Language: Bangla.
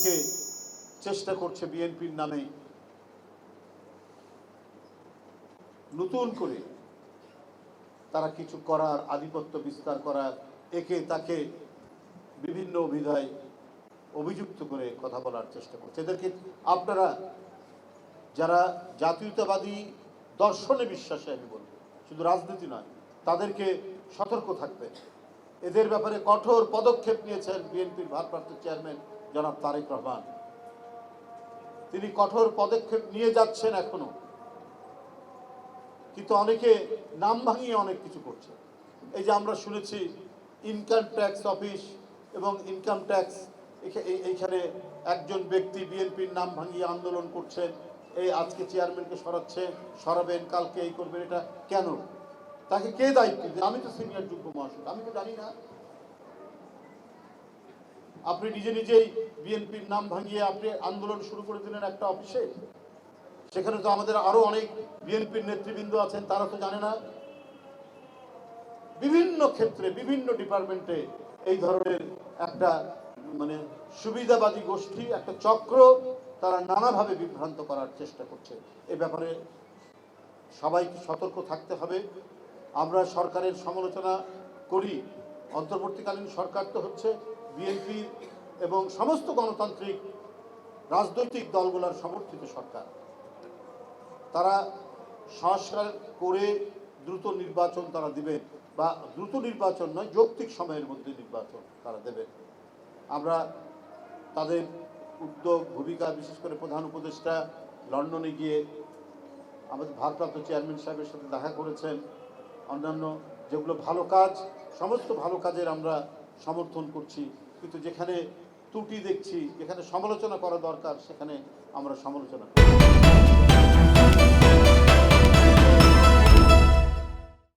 অনেকে চেষ্টা করছে বিএনপির নামে নতুন করে তারা কিছু করার আধিপত্য বিস্তার করার, একে তাকে বিভিন্ন অভিধায় অভিযুক্ত করে কথা বলার চেষ্টা করছে। এদেরকে আপনারা যারা জাতীয়তাবাদী দর্শনে বিশ্বাসে আমি বলব, শুধু রাজনীতি নয়, তাদেরকে সতর্ক থাকবে এদের ব্যাপারে কঠোর পদক্ষেপ নিয়েছেন বিএনপির ভারপ্রাপ্ত চেয়ারম্যান জনাব তারেক রহমান। তিনি কঠোর পদক্ষেপ নিয়ে যাচ্ছেন এখনও। কিন্তু অনেকে নাম ভাঙিয়ে অনেক কিছু করছে এই যে আমরা শুনেছি ইনকাম ট্যাক্স অফিস এবং ইনকাম ট্যাক্স এইখানে একজন ব্যক্তি বিএনপির নাম ভাঙিয়ে আন্দোলন করছেন, এই আজকে চেয়ারম্যানকে সরাচ্ছে, সরাবেন, কালকে এই করবেন, এটা কেন? তাকে কে দায়িত্ব দেবে? আমি তো সিনিয়র যুগ্ম মহাসচিব, আমি তো জানি না। আপনি নিজে নিজেই বিএনপির নাম ভাঙিয়ে আপনি আন্দোলন শুরু করে দিলেন একটা অফিসে? সেখানে তো আমাদের আরও অনেক বিএনপির নেতৃবৃন্দ আছেন, তারা তো জানে না। বিভিন্ন ক্ষেত্রে, বিভিন্ন ডিপার্টমেন্টে এই ধরনের একটা মানে সুবিধাবাদী গোষ্ঠী, একটা চক্র তারা নানাভাবে বিভ্রান্ত করার চেষ্টা করছে। এ ব্যাপারে সবাইকে সতর্ক থাকতে হবে। আমরা সরকারের সমালোচনা করি। অন্তর্বর্তীকালীন সরকার তো হচ্ছে বিএনপি এবং সমস্ত গণতান্ত্রিক রাজনৈতিক দলগুলোর সমর্থিত সরকার। তারা সংস্কার করে দ্রুত নির্বাচন তারা দিবে বা দ্রুত নির্বাচন নয়, যৌক্তিক সময়ের মধ্যে নির্বাচন তারা দেবে আমরা তাদের উদ্যোগ, ভূমিকা, বিশেষ করে প্রধান উপদেষ্টা লন্ডনে গিয়ে আমাদের ভারপ্রাপ্ত চেয়ারম্যান সাহেবের সাথে দেখা করেছেন। অন্যান্য যেগুলো ভালো কাজ, সমস্ত ভালো কাজের আমরা সমর্থন করছি। কিন্তু যেখানে ত্রুটি দেখছি, যেখানে সমালোচনা করা দরকার, সেখানে আমরা সমালোচনা করি।